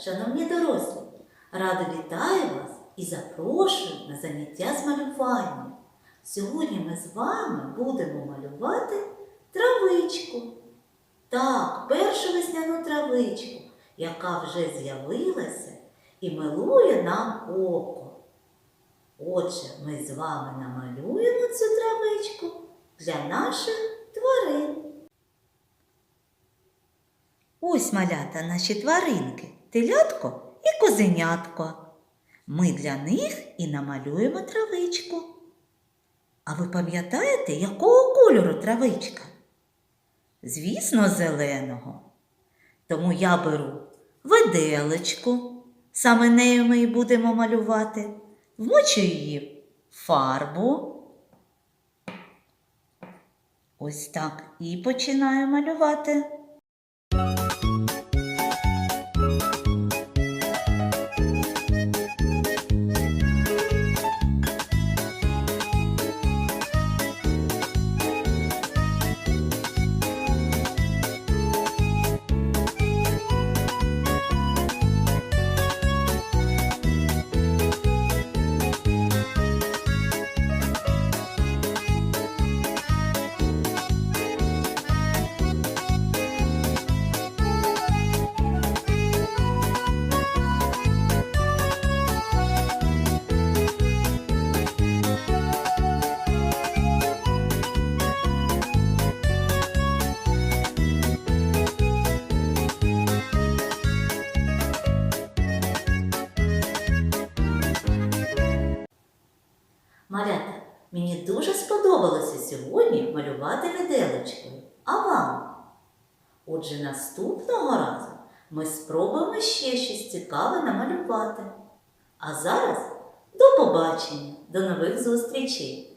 шановні дорослі, радо вітаю вас і запрошую на заняття з малювання. Сьогодні ми з вами будемо малювати травичку. Так, першу весняну травичку, яка вже з'явилася і милує нам око. Отже, ми з вами намалюємо цю травичку для наших тварин. Ось малята наші тваринки телятко і козенятко. Ми для них і намалюємо травичку. А ви пам'ятаєте, якого кольору травичка? Звісно, зеленого. Тому я беру виделечку, саме нею ми і будемо малювати, вмочу її в фарбу. Ось так і починаю малювати. Малята, мені дуже сподобалося сьогодні малювати виделочкою. А вам? Отже, наступного разу ми спробуємо ще щось цікаве намалювати. А зараз до побачення, до нових зустрічей!